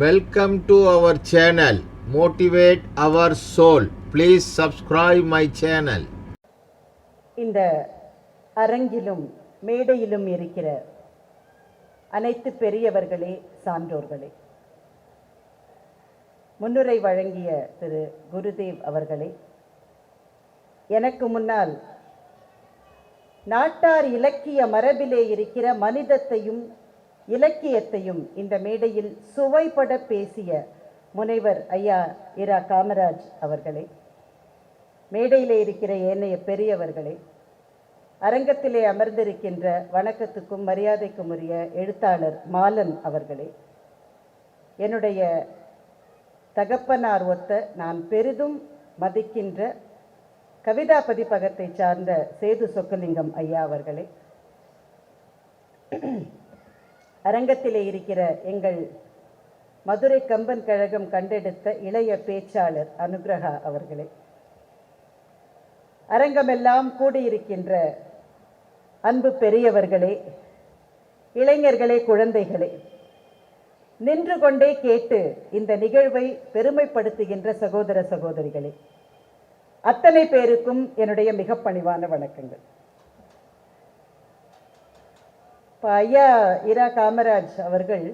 Welcome to our channel motivate our soul please subscribe my channel இந்த அரங்கிலும் மேடையிலும் இருக்கிற அனைத்து பெரியவர்களே சான்றோர்களே. முன்னுரை வழங்கிய திரு குருதேவ் அவர்களே எனக்கு முன்னால் நாட்டார் இலக்கிய மரபிலே இருக்கிற மனிதத்தையும் இலக்கியத்தையும் இந்த மேடையில் சுவைபட பேசிய முனைவர் ஐயா இரா காமராஜ் அவர்களே மேடையில் இருக்கிற ஏனைய பெரியவர்களே அரங்கத்திலே அமர்ந்திருக்கின்ற வணக்கத்துக்கும் மரியாதைக்கும் உரிய எழுத்தாளர் மாலன் அவர்களே என்னுடைய தகப்பனார் ஒத்த நான் பெரிதும் மதிக்கின்ற கவிதா பதிப்பகத்தை சார்ந்த சேது சொக்கலிங்கம் ஐயா அவர்களே அரங்கத்திலே இருக்கிற எங்கள் மதுரை கம்பன் கழகம் கண்டெடுத்த இளைய பேச்சாளர் அனுகிரகா அவர்களே. அரங்கமெல்லாம் கூடியிருக்கின்ற அன்பு பெரியவர்களே இளைஞர்களே குழந்தைகளே நின்று கொண்டே கேட்டு இந்த நிகழ்வை பெருமைப்படுத்துகின்ற சகோதர சகோதரிகளே அத்தனை பேருக்கும் என்னுடைய மிக பணிவான வணக்கங்கள். இப்போ ஐயா இரா காமராஜ் அவர்கள்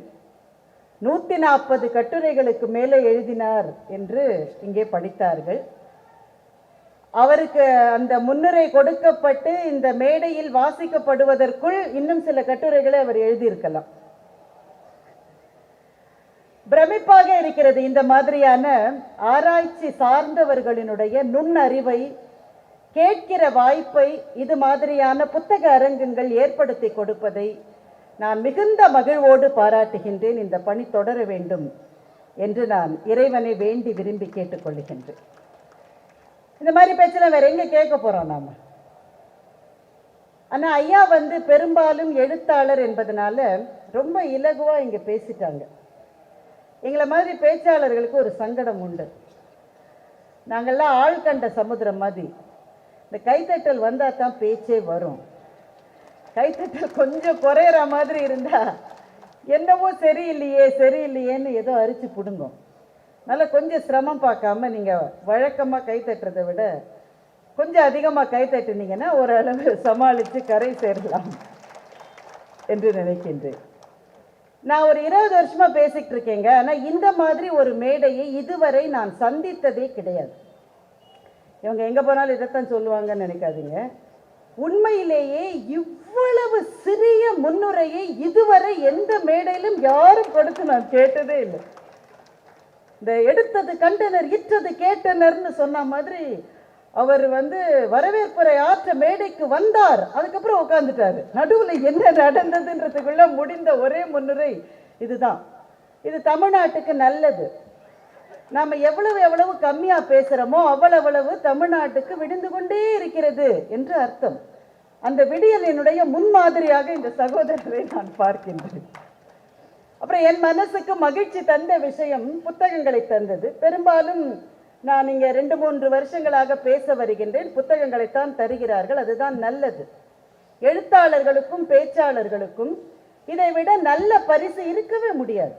நூற்றி நாற்பது கட்டுரைகளுக்கு மேலே எழுதினார் என்று இங்கே படித்தார்கள். அவருக்கு அந்த முன்னுரை கொடுக்கப்பட்டு இந்த மேடையில் வாசிக்கப்படுவதற்குள் இன்னும் சில கட்டுரைகளை அவர் எழுதியிருக்கலாம். பிரமிப்பாக இருக்கிறது இந்த மாதிரியான ஆராய்ச்சி சார்ந்தவர்களினுடைய நுண்ணறிவை கேட்கிற வாய்ப்பை இது மாதிரியான புத்தக அரங்கங்கள் ஏற்படுத்தி கொடுப்பதை நான் மிகுந்த மகிழ்வோடு பாராட்டுகின்றேன். இந்த பணி தொடர வேண்டும் என்று நான் இறைவனை வேண்டி விரும்பி கேட்டுக்கொள்ளுகின்றேன் இந்த மாதிரி பேச்செல்லாம் வேற எங்கே கேட்க போறோம் நாம? ஆனால் ஐயா வந்து பெரும்பாலும் எழுத்தாளர் என்பதனால ரொம்ப இலகுவா இங்கே பேசிட்டாங்க. எங்களை மாதிரி பேச்சாளர்களுக்கு ஒரு சங்கடம் உண்டு. நாங்கள்லாம் ஆள் கண்ட சமுத்திரம் மாதிரி. இந்த கைத்தட்டல் வந்தால் தான் பேச்சே வரும். கைத்தட்டல் கொஞ்சம் குறையிற மாதிரி இருந்தால் என்னவோ சரியில்லையே சரியில்லையேன்னு ஏதோ அரிச்சு பிடுங்கும். நல்லா கொஞ்சம் சிரமம் பார்க்காம நீங்கள் வழக்கமாக கை தட்டுறதை விட கொஞ்சம் அதிகமாக கை தட்டுனீங்கன்னா ஓரளவு சமாளித்து கரை சேரலாம் என்று நினைக்கின்றேன். நான் ஒரு இருபது வருஷமாக பேசிக்கிட்டு இருக்கேங்க. ஆனால் இந்த மாதிரி ஒரு மேடையை இதுவரை நான் சந்தித்ததே கிடையாது. இவங்க எங்கே போனாலும் இதைத்தான் சொல்லுவாங்கன்னு நினைக்காதீங்க. உண்மையிலேயே இவ்வளவு சிறிய முன்னுரையை இதுவரை எந்த மேடையிலும் யாரும் கொடுத்து நான் கேட்டதே இல்லை. இந்த எடுத்தது கண்டனர் இற்றது கேட்டனர்னு சொன்ன மாதிரி அவர் வந்து வரவேற்புரை ஆற்ற மேடைக்கு வந்தார். அதுக்கப்புறம் உட்காந்துட்டாரு நடுவில் என்ன நடந்ததுன்றதுக்குள்ள முடிந்த ஒரே முன்னுரை இதுதான். இது தமிழ்நாட்டுக்கு நல்லது. நாம் எவ்வளவு எவ்வளவு கம்மியாக பேசுகிறோமோ அவ்வளவு தமிழ்நாட்டுக்கு விடிந்து கொண்டே இருக்கிறது என்று அர்த்தம். அந்த விடியலினுடைய முன்மாதிரியாக இந்த சகோதரரை நான் பார்க்கின்றேன். அப்புறம் என் மனசுக்கு மகிழ்ச்சி தந்த விஷயம் புத்தகங்களை தந்தது. பெரும்பாலும் நான் இங்கே ரெண்டு மூன்று வருஷங்களாக பேச வருகின்றேன். புத்தகங்களைத்தான் தருகிறார்கள். அதுதான் நல்லது. எழுத்தாளர்களுக்கும் பேச்சாளர்களுக்கும் இதை விட நல்ல பரிசு இருக்கவே முடியாது.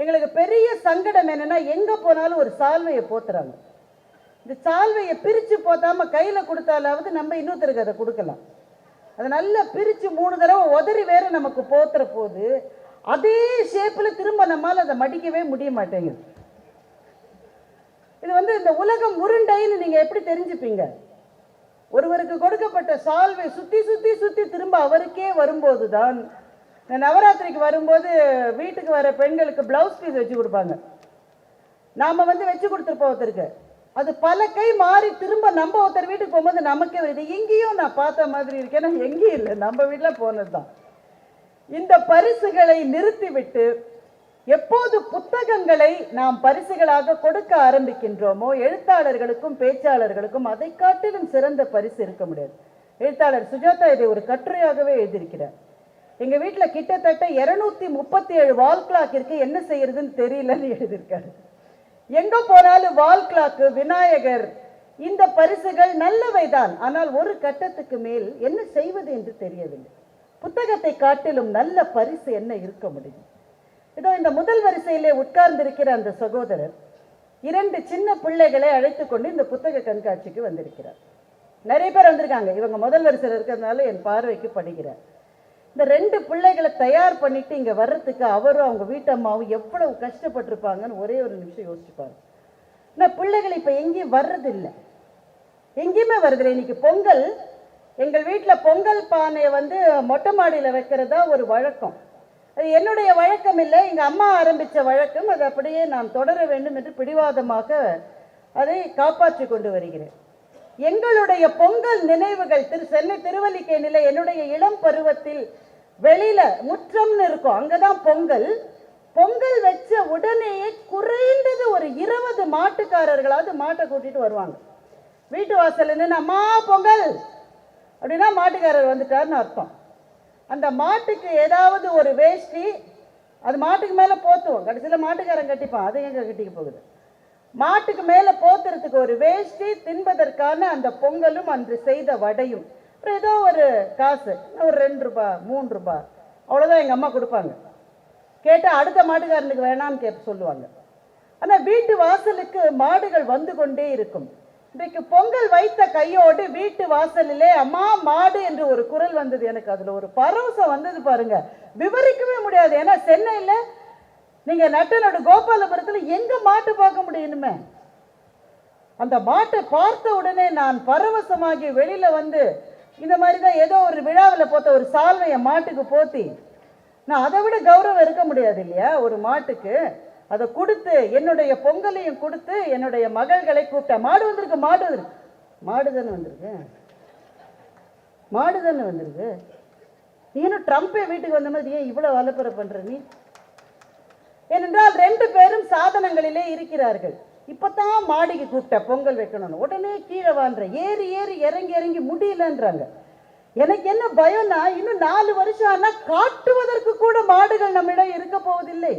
எங்களுக்கு பெரிய சங்கடம் என்னன்னா எங்கே போனாலும் ஒரு சால்வையை போத்துறாங்க. இந்த சால்வையை பிரித்து போத்தாம கையில் கொடுத்தாலாவது நம்ம இன்னொருத்தருக்கு அதை கொடுக்கலாம். அதை நல்லா பிரித்து மூணு தடவை உதறி வேற நமக்கு போத்துற போது அதே ஷேப்பில் திரும்ப நம்மால் அதை மடிக்கவே முடிய மாட்டேங்குது. இது வந்து இந்த உலகம் உருண்டைன்னு நீங்கள் எப்படி தெரிஞ்சுப்பீங்க? ஒருவருக்கு கொடுக்கப்பட்ட சால்வை சுற்றி சுற்றி சுற்றி திரும்ப அவருக்கே வரும்போது தான் நவராத்திரிக்கு வரும்போது வீட்டுக்கு வர பெண்களுக்கு பிளவுஸ் பீஸ் வச்சு கொடுப்பாங்க. நாம் வந்து வச்சு கொடுத்துருப்போம் ஒருத்தருக்கு. அது பல கை மாறி திரும்ப நம்ம ஒருத்தர் வீட்டுக்கு போகும்போது நமக்கே வருது எங்கேயும் நான் பார்த்த மாதிரி இருக்கேன்னா எங்கேயும் இல்லை. நம்ம வீட்டில் போனது தான் இந்த பரிசுகளை நிறுத்திவிட்டு எப்போது புத்தகங்களை நாம் பரிசுகளாக கொடுக்க ஆரம்பிக்கின்றோமோ எழுத்தாளர்களுக்கும் பேச்சாளர்களுக்கும் அதை காட்டிலும் சிறந்த பரிசு இருக்க முடியாது. எழுத்தாளர் சுஜாதா இதை ஒரு கட்டுரையாகவே எழுதியிருக்கிறார். எங்க வீட்டில் கிட்டத்தட்ட இருநூத்தி முப்பத்தி ஏழு வால் கிளாக் இருக்கு. என்ன செய்யறதுன்னு தெரியலன்னு எழுதியிருக்காரு. எங்க போனாலும் வால் கிளாக்கு விநாயகர் இந்த பரிசுகள் நல்லவைதான். ஆனால் ஒரு கட்டத்துக்கு மேல் என்ன செய்வது என்று தெரியவில்லை. புத்தகத்தை காட்டிலும் நல்ல பரிசு என்ன இருக்க முடியும்? இதோ இந்த முதல் வரிசையிலே உட்கார்ந்திருக்கிற அந்த சகோதரர் இரண்டு சின்ன பிள்ளைகளை அழைத்து கொண்டு இந்த புத்தக கண்காட்சிக்கு வந்திருக்கிறார். நிறைய பேர் வந்திருக்காங்க. இவங்க முதல் வரிசையில் இருக்கிறதுனால என் பார்வைக்கு படுகிறார் இந்த ரெண்டு பிள்ளைகளை தயார் பண்ணிட்டு இங்கே வர்றதுக்கு அவரும் அவங்க வீட்டம்மாவும் எவ்வளவு கஷ்டப்பட்டிருப்பாங்கன்னு ஒரே ஒரு நிமிஷம் யோசிச்சுப்பாங்க நான் பிள்ளைகள் இப்போ எங்கேயும் வர்றதில்லை. எங்கேயுமே வருதில்லை இன்னைக்கு பொங்கல் எங்கள் வீட்டில் பொங்கல் பானையை வந்து மொட்டை மாடியில் வைக்கிறதா ஒரு வழக்கம். அது என்னுடைய வழக்கம் இல்லை. எங்கள் அம்மா ஆரம்பித்த வழக்கம். அது அப்படியே நான் தொடர வேண்டும் என்று பிடிவாதமாக அதை காப்பாற்றி கொண்டு வருகிறேன். எங்களுடைய பொங்கல் நினைவுகள் திரு சென்னை திருவல்லிக்கேணியில் என்னுடைய இளம் பருவத்தில் வெளியில முற்றம்னு இருக்கும். அங்கதான் பொங்கல். பொங்கல் வச்ச உடனேயே குறைந்தது ஒரு இருபது மாட்டுக்காரர்களாவது மாட்டை கூட்டிட்டு வருவாங்க. வீட்டு வாசல் நின்று அம்மா பொங்கல்! அப்படின்னா மாட்டுக்காரர் வந்துட்டாருன்னு அர்த்தம். அந்த மாட்டுக்கு ஏதாவது ஒரு வேஷ்டி அது மாட்டுக்கு மேலே போத்துவோம். கடைசியில் மாட்டுக்காரன் கட்டிப்பான். அதை எங்கே கட்டிக்க போகுது? மாட்டுக்கு மேலே போத்துறதுக்கு ஒரு வேஷ்டி தின்பதற்கான அந்த பொங்கலும் அன்று செய்த வடையும். அப்புறம் ஏதோ ஒரு காசு ஒரு ரெண்டு ரூபாய் மூணு ரூபாய் அவ்வளோதான் எங்கள் அம்மா கொடுப்பாங்க. கேட்டால் அடுத்த மாட்டுக்காரனுக்கு வேணாம்னு கேட்க சொல்லுவாங்க. ஆனால் வீட்டு வாசலுக்கு மாடுகள் வந்து கொண்டே இருக்கும். இன்றைக்கு பொங்கல் வைத்த கையோடு வீட்டு வாசலிலே அம்மா மாடு என்று ஒரு குரல் வந்தது எனக்கு. அதில் ஒரு பரவசம் வந்தது பாருங்க. விவரிக்கவே முடியாது. ஏன்னா சென்னையில நீங்க நட்டனோட கோபாலபுரத்தில் எங்க மாட்டு பார்க்க முடியணுமே? அந்த மாட்டை பார்த்த உடனே நான் பரவசமாகி வெளியில் வந்து இந்த மாதிரி தான் ஏதோ ஒரு விழாவில் போத்த ஒரு சால்வையை மாட்டுக்கு போத்தி நான் அதை விட கௌரவம் இருக்க முடியாது இல்லையா? ஒரு மாட்டுக்கு அதை கொடுத்து என்னுடைய பொங்கலையும் கொடுத்து என்னுடைய மகள்களை கூப்பிட்டேன் மாடு வந்திருக்கு மாடு வந்திருக்கு. மாடு தானே வந்திருக்கு? மாடு தானே வந்திருக்கு? நீனும் ட்ரம்ப்பே வீட்டுக்கு வந்த மாதிரி ஏன் இவ்வளோ வலப்புற பண்ற நீ? ஏனென்றால் ரெண்டு பேரும் சாதனங்களிலே இருக்கிறார்கள். இப்போ தான் மாடிக்கு கூப்பிட்டேன் பொங்கல் வைக்கணும்னு. உடனே கீழே வான்ற ஏறி ஏறி இறங்கி இறங்கி முடியலன்றாங்க. எனக்கு என்ன பயம்னா இன்னும் நாலு வருஷம் ஆனால் காட்டுவதற்கு கூட மாடுகள் நம்மிடம் இருக்க போவதில்லை.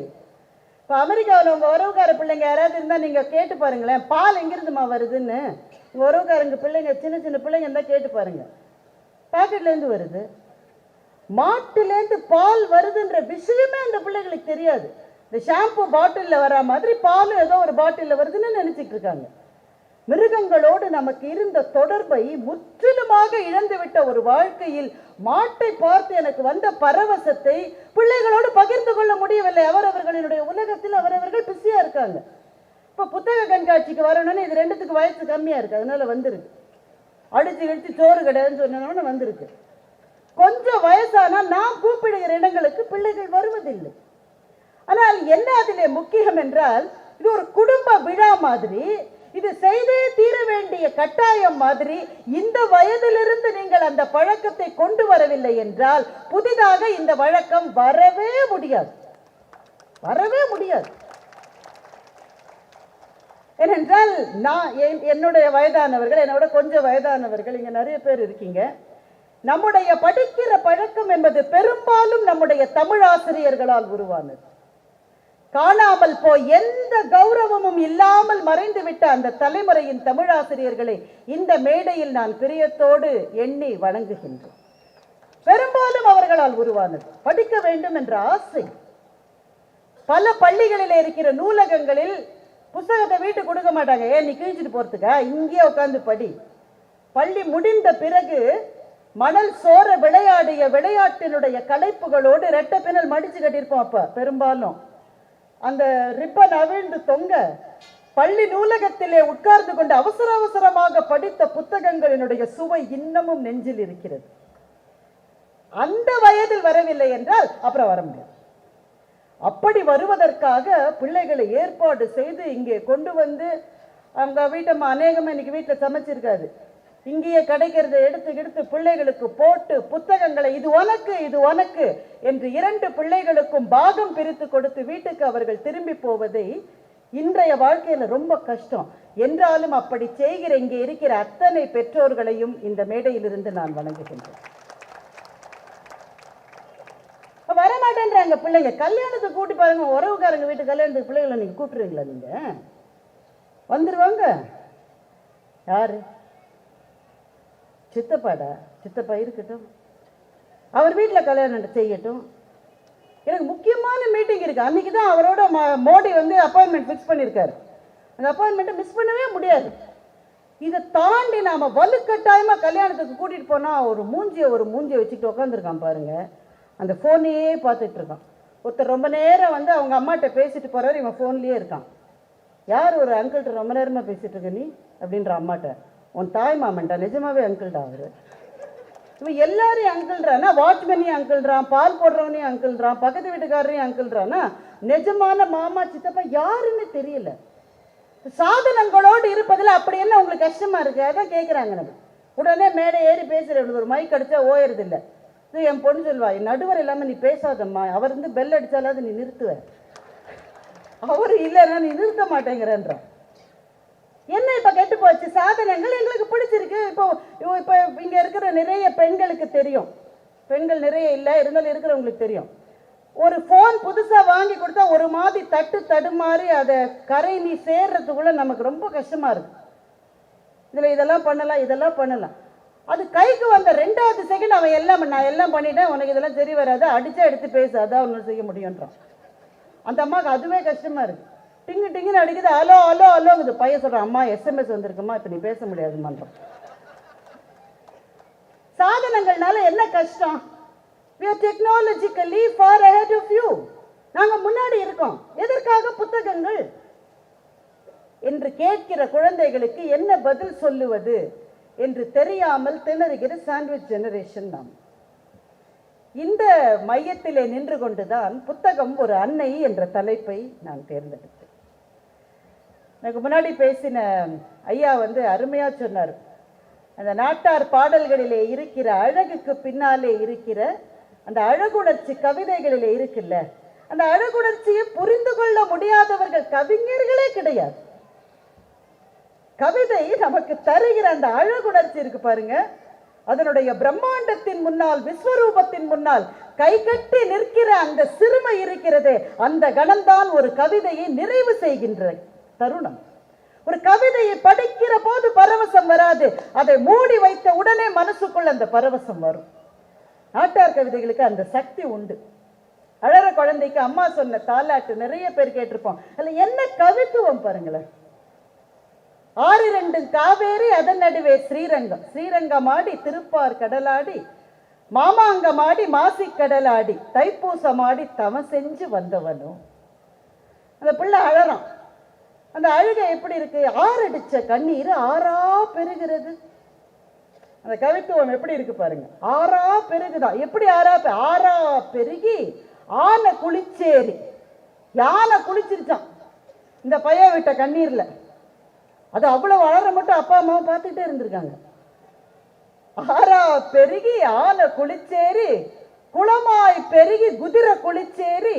இப்போ அமெரிக்காவில் உங்கள் உறவுக்கார பிள்ளைங்க யாராவது இருந்தால் நீங்கள் கேட்டு பாருங்களேன் பால் எங்கேருந்துமா வருதுன்னு. உங்கள் உறவுக்காரங்க பிள்ளைங்க சின்ன சின்ன பிள்ளைங்க இருந்தால் கேட்டு பாருங்கள் பாக்கெட்லேருந்து வருது. மாட்டுலேருந்து பால் வருதுன்ற விஷயமே அந்த பிள்ளைகளுக்கு தெரியாது. இந்த ஷாம்பு பாட்டிலில் வரா மாதிரி பால் ஏதோ ஒரு பாட்டிலில் வருதுன்னு நினச்சிட்டு இருக்காங்க. மிருகங்களோடு நமக்கு இருந்த தொடர்பை முற்றிலுமாக இழந்துவிட்ட ஒரு வாழ்க்கையில் மாட்டை பார்த்து எனக்கு வந்த பரவசத்தை பிள்ளைகளோடு பகிர்ந்து கொள்ள முடியவில்லை. அவரவர்களினுடைய உலகத்தில் அவரவர்கள் பிஸியாக இருக்காங்க. இப்போ புத்தக கண்காட்சிக்கு வரணும்னு இது ரெண்டுத்துக்கு வயசு கம்மியாக இருக்குது அதனால வந்துருக்கு. அழுத்தி கிடிச்சு சோறு கிடையாதுன்னு சொன்னோன்னு வந்திருக்கு. கொஞ்சம் வயசானா நான் கூப்பிடுகிற இடங்களுக்கு பிள்ளைகள் வருவதில்லை. ஆனால் என்ன அதிலே முக்கியம் என்றால் இது ஒரு குடும்ப விழா மாதிரி இது செய்தே தீர வேண்டிய கட்டாயம் மாதிரி இந்த வயதிலிருந்து நீங்கள் அந்த பழக்கத்தை கொண்டு வரவில்லை என்றால் புதிதாக இந்த வழக்கம் வரவே முடியாது. வரவே முடியாது. ஏனென்றால் நான் என்- என்னுடைய வயதானவர்கள் என்னோட கொஞ்சம் வயதானவர்கள் இங்கே நிறைய பேர் இருக்கீங்க. நம்முடைய படிக்கிற பழக்கம் என்பது பெரும்பாலும் நம்முடைய தமிழ் ஆசிரியர்களால் உருவானது. காணாமல் போய் எந்த கௌரவமும் இல்லாமல் மறைந்து விட்ட அந்த தலைமுறையின் தமிழாசிரியர்களை இந்த மேடையில் நான் பிரியத்தோடு எண்ணி வணங்குகின்றேன். பெரும்பாலும் அவர்களால் உருவானது. படிக்க வேண்டும் என்ற ஆசை. பல பள்ளிகளில் இருக்கிற நூலகங்களில் புத்தகத்தை வீட்டுக்கு கொடுக்க மாட்டாங்க. ஏன் நீ கிழிச்சிட்டு போறதுக்கா? இங்கேயே உட்காந்து படி. பள்ளி முடிந்த பிறகு மணல் சோர விளையாடிய விளையாட்டினுடைய கலைப்புகளோடு ரெட்ட பின்னல் மடிச்சு கட்டியிருப்போம் அப்ப. பெரும்பாலும். அந்த ரிப்பன் அவிழ்ந்து தொங்க பள்ளி நூலகத்திலே உட்கார்ந்து கொண்டு அவசர அவசரமாக படித்த புத்தகங்களினுடைய சுவை இன்னமும் நெஞ்சில் இருக்கிறது. அந்த வயதில் வரவில்லை என்றால் அப்புறம் வர முடியாது. அப்படி வருவதற்காக பிள்ளைகளை ஏற்பாடு செய்து இங்கே கொண்டு வந்து அவங்க வீட்டம்மா அநேகமாக இன்னைக்கு வீட்டில் சமைச்சிருக்காது இங்கேயே கிடைக்கிறத எடுத்து எடுத்து பிள்ளைகளுக்கு போட்டு புத்தகங்களை இது உனக்கு இது உனக்கு என்று இரண்டு பிள்ளைகளுக்கும் பாகம் பிரித்து கொடுத்து வீட்டுக்கு அவர்கள் திரும்பி போவதை இன்றைய வாழ்க்கையில் ரொம்ப கஷ்டம். என்றாலும் அப்படி செய்கிற இங்கே இருக்கிற அத்தனை பெற்றோர்களையும் இந்த மேடையிலிருந்து நான் வணங்குகின்றேன். வரமாட்டேன்றாங்க பிள்ளைங்க. கல்யாணத்துக்கு கூட்டி பாருங்க. உறவுக்காரங்க வீட்டு கல்யாணத்துக்கு பிள்ளைகளை நீங்க கூப்பிடுறீங்களா நீங்க? வந்துருவாங்க. யாரு? சித்தப்பாடா சித்தப்பா இருக்கட்டும். அவர் வீட்டில் கல்யாணம் செய்யட்டும். எனக்கு முக்கியமான மீட்டிங் இருக்கு. அன்னைக்கு தான் அவரோட ம- மோடி வந்து அப்பாயின்மெண்ட் ஃபிக்ஸ் பண்ணியிருக்காரு அந்த அப்பாயின்மெண்ட்டை மிஸ் பண்ணவே முடியாது. இதை தாண்டி நாம வலுக்கட்டாயமாக கல்யாணத்துக்கு கூட்டிட்டு போனால் ஒரு மூஞ்சியை ஒரு மூஞ்சியை வச்சுட்டு உட்காந்துருக்கான் பாருங்க. அந்த ஃபோனையே பார்த்துட்டு இருக்கான் ஒருத்தர் ரொம்ப நேரம் வந்து அவங்க அம்மாட்ட பேசிட்டு போறாரு இவன் ஃபோன்லேயே இருக்கான். யார் ஒரு அங்கிள்கிட்ட ரொம்ப நேரமா பேசிட்டு இருக்க நீ? அப்படின்ற அம்மாட்ட. உன் தாய் மாமன்டா நிஜமாவே அங்கிள்டா அவரு. இவன் எல்லாரையும் அங்கிள்றானா வாட்ச்மேனையும் அங்கிள்றான் பால் போடுறவனையும் அங்கிள்றான் பக்கத்து வீட்டுக்காரரையும் அங்கிள்றானா நிஜமான மாமா சித்தப்பா யாருன்னு தெரியல. சாதனங்களோடு இருப்பதில் அப்படி என்ன உங்களுக்கு கஷ்டமா இருக்கு? அதான் கேட்குறாங்க நம்ம. உடனே மேடை ஏறி பேசுறது ஒரு மைக் அடிச்சா ஓயறது இல்லை இது என் பொண்ணு சொல்வா என் நடுவர் இல்லாமல் நீ பேசாதம்மா. அவர் வந்து பெல் அடித்தாலாவது நீ நிறுத்துவ. அவர் இல்லைன்னா நீ நிறுத்த மாட்டேங்கிறன்றான். என்ன இப்போ கெட்டு போச்சு? சாதனங்கள் எங்களுக்கு பிடிச்சிருக்கு. இப்போ இப்போ இங்கே இருக்கிற நிறைய பெண்களுக்கு தெரியும். பெண்கள் நிறைய இல்லை இருந்தாலும் இருக்கிறவங்களுக்கு தெரியும். ஒரு ஃபோன் புதுசாக வாங்கி கொடுத்தா ஒரு மாதிரி தட்டு தடுமாறி அதை கரை நீ சேர்றதுக்குள்ள நமக்கு ரொம்ப கஷ்டமாக இருக்கு. இதில் இதெல்லாம் பண்ணலாம் இதெல்லாம் பண்ணலாம். அது கைக்கு வந்த ரெண்டாவது செகண்ட் அவன் எல்லாம் நான் எல்லாம் பண்ணிட்டேன். உனக்கு இதெல்லாம் சரி வராது. அடித்தா எடுத்து பேசு. அதான் ஒன்று செய்ய முடியுன்றான் அந்த அம்மாவுக்கு அதுவே கஷ்டமாக இருக்குது டிங்கு டிங்குன்னு அடிக்குது. அலோ அலோ ஹலோங்குது. பையன் சொல்றான் அம்மா எஸ்எம்எஸ் வந்திருக்குமா? இப்போ நீ பேச முடியாதுமான்றான் சாதனங்கள்னால என்ன கஷ்டம்? We are technologically far ahead of you நாங்கள் முன்னாடி இருக்கோம். எதற்காக புத்தகங்கள்? என்று கேட்கிற குழந்தைகளுக்கு என்ன பதில் சொல்லுவது என்று தெரியாமல் திணறுகிற சாண்ட்விச் ஜெனரேஷன் நாம். இந்த மையத்திலே நின்று கொண்டுதான் புத்தகம் ஒரு அன்னை என்ற தலைப்பை நான் தேர்ந்தெடுத்தேன். எனக்கு முன்னாடி பேசின ஐயா வந்து அருமையாக சொன்னார். அந்த நாட்டார் பாடல்களிலே இருக்கிற அழகுக்கு பின்னாலே இருக்கிற அந்த அழகுணர்ச்சி கவிதைகளிலே இருக்குல்ல அந்த அழகுணர்ச்சியை புரிந்து கொள்ள முடியாதவர்கள் கவிஞர்களே கிடையாது. கவிதை நமக்கு தருகிற அந்த அழகுணர்ச்சி இருக்கு பாருங்க. அதனுடைய பிரம்மாண்டத்தின் முன்னால் விஸ்வரூபத்தின் முன்னால் கைகட்டி நிற்கிற அந்த சிறுமை இருக்கிறதே அந்த கணம்தான் ஒரு கவிதையை நிறைவு செய்கின்ற தருணம். ஒரு கவிதையை படிக்கிற போது பரவசம் வராது. அதை மூடி வைத்த உடனே மனசுக்குள்ள அந்த பரவசம் வரும். நாட்டார் கவிதைகளுக்கு அந்த சக்தி உண்டு. அழற குழந்தைக்கு அம்மா சொன்ன தாலாட்டு நிறைய பேர் கேட்டிருப்போம். அதுல என்ன கவித்துவம் பாருங்களேன். ஆறு ரெண்டு காவேரி அதன் நடுவே ஸ்ரீரங்கம். ஸ்ரீரங்கம் ஆடி திருப்பார் கடலாடி மாமாங்கமாடி மாசி கடலாடி தைப்பூசமாடி தவ செஞ்சு வந்தவனும். அந்த பிள்ளை அழறான். அந்த அழுகை எப்படி இருக்கு? ஆறடிச்ச கண்ணீர் ஆறா பெருகிறது. அந்த கவித்துவம் எப்படி இருக்கு பாருங்க. ஆறா பெருகுதான் எப்படி ஆறா பெ- ஆறா பெருகி ஆனை குளிச்சேரி யானை குளிச்சிருச்சான் இந்த பையன் விட்ட கண்ணீர்ல. அது அவ்வளவு வளர மட்டும் அப்பா அம்மா பார்த்துட்டே இருந்திருக்காங்க. ஆறா பெருகி ஆனை குளிச்சேரி குளமாய் பெருகி குதிரை குளிச்சேரி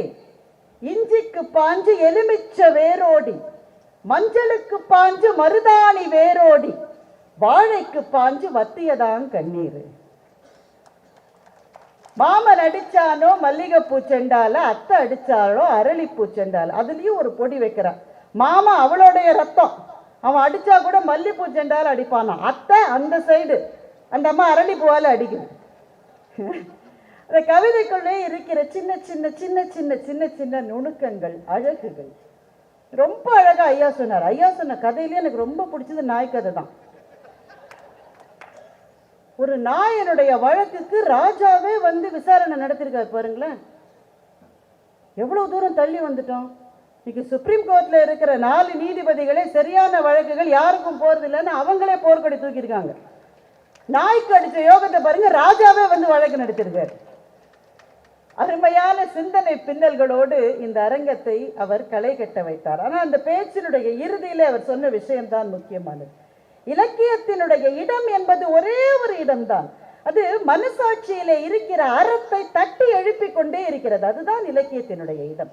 இஞ்சிக்கு பாஞ்சு எலுமிச்ச வேரோடி. மஞ்சளுக்கு பாஞ்சு மருதாணி வேரோடி வாழைக்கு பாஞ்சு வத்தியதான் கண்ணீர். மாமன் அடிச்சானோ மல்லிகைப்பூ செண்டால அத்தை அடிச்சாலோ அரளிப்பூ செண்டால அதுலயும் ஒரு பொடி வைக்கிறான் மாமா அவளுடைய ரத்தம். அவன் அடிச்சா கூட மல்லிப்பூ செண்டால அடிப்பானா? அத்தை அந்த சைடு. அந்த அம்மா அரளிப்பூவால அடிக்குது. அந்த கவிதைக்குள்ளே இருக்கிற சின்ன சின்ன சின்ன சின்ன சின்ன சின்ன நுணுக்கங்கள் அழகுகள். ரொம்ப அழகா ஐயா சொன்னார். ஐயா சொன்ன கதையிலே எனக்கு ரொம்ப பிடிச்சது நாய் கதை தான். ஒரு நாயனுடைய வழக்குக்கு ராஜாவே வந்து விசாரணை நடத்திருக்காரு பாருங்களேன். எவ்வளவு தூரம் தள்ளி வந்துட்டோம். இன்னைக்கு சுப்ரீம் கோர்ட்ல இருக்கிற நாலு நீதிபதிகளே சரியான வழக்குகள் யாருக்கும் போறது இல்லைன்னு அவங்களே போர்க்கொடி தூக்கியிருக்காங்க. நாய்க்கு அடிச்ச யோகத்தை பாருங்க ராஜாவே வந்து வழக்கு நடத்திருக்காரு அருமையான சிந்தனை பின்னல்களோடு இந்த அரங்கத்தை அவர் களை கட்ட வைத்தார். ஆனால் அந்த பேச்சினுடைய இறுதியிலே அவர் சொன்ன விஷயம்தான் முக்கியமானது. இலக்கியத்தினுடைய இடம் என்பது ஒரே ஒரு இடம்தான். அது மனசாட்சியிலே இருக்கிற அறத்தை தட்டி எழுப்பிக் கொண்டே இருக்கிறது. அதுதான் இலக்கியத்தினுடைய இடம்.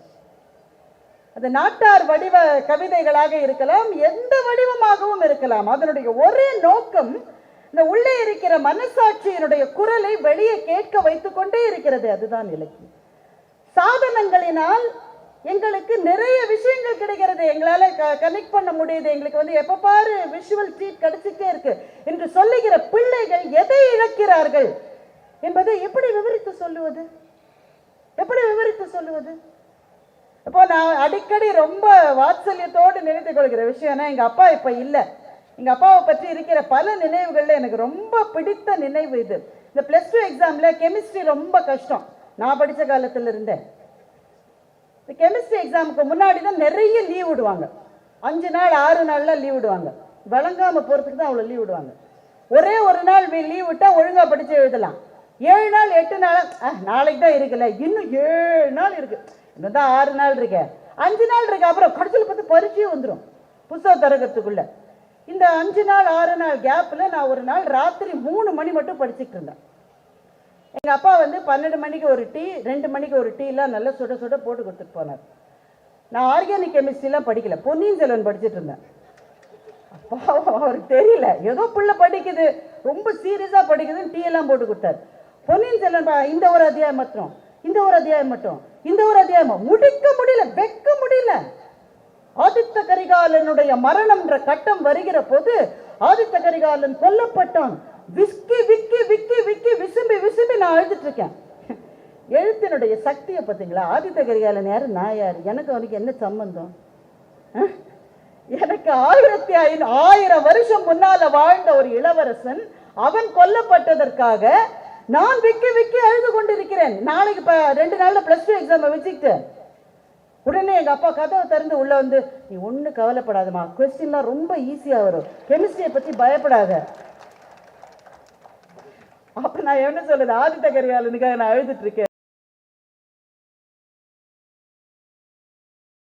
அது நாட்டார் வடிவ கவிதைகளாக இருக்கலாம் எந்த வடிவமாகவும் இருக்கலாம். அதனுடைய ஒரே நோக்கம் இந்த உள்ளே இருக்கிற மனசாட்சியினுடைய குரலை வெளியே கேட்க வைத்து கொண்டே இருக்கிறது. அதுதான் இலக்கியம் சாதனங்களினால் எங்களுக்கு நிறைய விஷயங்கள் கிடைக்கிறது. எங்களால கனெக்ட் பண்ண முடியுது. எங்களுக்கு வந்து எப்போ பாரு விஷுவல் ட்ரீட் கிடைச்சிட்டே இருக்கு. என்று சொல்லுகிற பிள்ளைகள் எதை இழக்கிறார்கள்? என்பதை எப்படி விவரித்து சொல்லுவது? எப்படி விவரித்து சொல்லுவது? இப்போ நான் அடிக்கடி ரொம்ப வாத்சல்யத்தோடு நினைத்துக் கொள்கிற விஷயம்னா எங்கள் அப்பா இப்போ இல்லை. எங்கள் அப்பாவை பற்றி இருக்கிற பல நினைவுகளில் எனக்கு ரொம்ப பிடித்த நினைவு இது. இந்த ப்ளஸ் டூ எக்ஸாமில் கெமிஸ்ட்ரி ரொம்ப கஷ்டம். நான் படித்த காலத்தில் இருந்தேன். இந்த கெமிஸ்ட்ரி எக்ஸாமுக்கு முன்னாடி தான் நிறைய லீவ் விடுவாங்க. அஞ்சு நாள் ஆறு நாள்லாம் லீவ் விடுவாங்க. வழங்காமல் போறதுக்கு தான் அவ்வளோ லீவ் விடுவாங்க. ஒரே ஒரு நாள் லீவ் விட்டால் ஒழுங்காக படித்து எழுதலாம். ஏழு நாள் எட்டு நாள் நாளைக்கு தான் இருக்குல்ல. இன்னும் ஏழு நாள் இருக்குது இன்னும் தான் ஆறு நாள் இருக்கேன் அஞ்சு நாள் இருக்கு அப்புறம் கடைசியில் பார்த்து பரீட்சையும் வந்துடும் புத்தகம் தரகத்துக்குள்ள இந்த அஞ்சு நாள் ஆறு நாள் கேப்பில் நான் ஒரு நாள் ராத்திரி மூணு மணி மட்டும் படிச்சுட்டு இருந்தேன். எங்கள் அப்பா வந்து பன்னெண்டு மணிக்கு ஒரு டீ ரெண்டு மணிக்கு ஒரு டீ எல்லாம் நல்லா சுட சுட போட்டு கொடுத்துட்டு போனார். நான் ஆர்கானிக் கெமிஸ்ட்ரிலாம் படிக்கல. பொன்னியின் செல்வன் படிச்சுட்டு இருந்தேன். பாவம் அவருக்கு தெரியல. ஏதோ பிள்ளை படிக்குது. ரொம்ப சீரியஸாக படிக்குதுன்னு டீ எல்லாம் போட்டு கொடுத்தாரு. பொன்னியின் செல்வன் பா- இந்த ஒரு அத்தியாயம் மட்டும் இந்த ஒரு அத்தியாயம் மட்டும் இந்த ஒரு அத்தியாயம் முடிக்க முடியல வெக்க முடியல. ஆதித்த கரிகாலனுடைய மரணம்ன்ற கட்டம் வருகிற போது ஆதித்த கரிகாலன் கொல்லப்பட்டான் விஸ்கி விக்கி விக்கி விக்கி விசும்பி விசும்பி நான் அழுதுட்டு இருக்கேன். எழுத்தினுடைய சக்தியை பார்த்தீங்களா? ஆதித்த கரிகாலன் யாரு? நான் யார்? எனக்கு அவனுக்கு என்ன சம்பந்தம்? எனக்கு ஆயிரத்தி ஐநூ ஆயிரம் வருஷம் முன்னால வாழ்ந்த ஒரு இளவரசன் அவன் கொல்லப்பட்டதற்காக நான் விக்கி விக்கி அழுது கொண்டிருக்கிறேன். நாளைக்கு ரெண்டு நாள்ல பிளஸ் டூ எக்ஸாமை வச்சுக்கிட்டு. உடனே எங்க அப்பா கதவை திறந்து உள்ள வந்து நீ ஒன்றும் கவலைப்படாதம்மா. கொஸ்டின்லாம் ரொம்ப ஈஸியா வரும். கெமிஸ்ட்ரியை பத்தி பயப்படாத. அப்போ நான் என்ன சொல்லுது ஆதித்த கரிகாலனுக்காக நான் அழுதுட்டு இருக்கேன்.